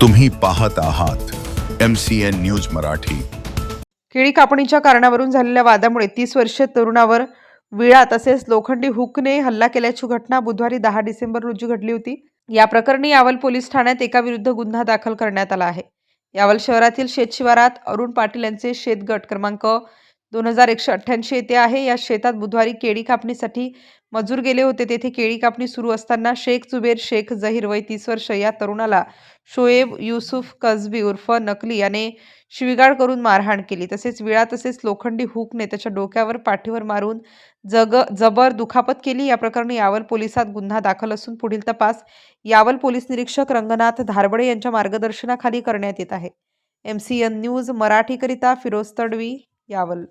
तुम्ही पाहत आहात M C N news Marathi. केळी कापणीच्या कारणावरून झालेल्या वादामुळे तीस वर्षीय तरुणावर विळा तसेच लोखंडी हुकने हल्ला केल्याची घटना बुधवारी दहा डिसेंबर रोजी घडली होती. या प्रकरणी यावल पोलीस ठाण्यात एका विरुद्ध गुन्हा दाखल करण्यात आला आहे. यावल शहरातील शेतशिवारात अरुण पाटील यांचे शेतगट क्रमांक दोन हजार एकशे अठ्ठ्याऐंशी येथे आहे. या शेतात बुधवारी केळी कापणीसाठी मजूर गेले होते. तेथे केळी कापणी सुरू असताना शेख जुबेर शेख जहीर वय तीस वर्ष या तरुणाला शोएब युसुफ कझबी उर्फ नकली याने शिवीगाळ करून मारहाण केली. तसेच विळा तसेच लोखंडी हुकने त्याच्या डोक्यावर पाठीवर मारून जग जबर दुखापत केली. या प्रकरणी यावल पोलिसात गुन्हा दाखल असून पुढील तपास यावल पोलीस निरीक्षक रंगनाथ धारबडे यांच्या मार्गदर्शनाखाली करण्यात येत आहे. एम सी एन न्यूज मराठीकरिता फिरोज तडवी यावल.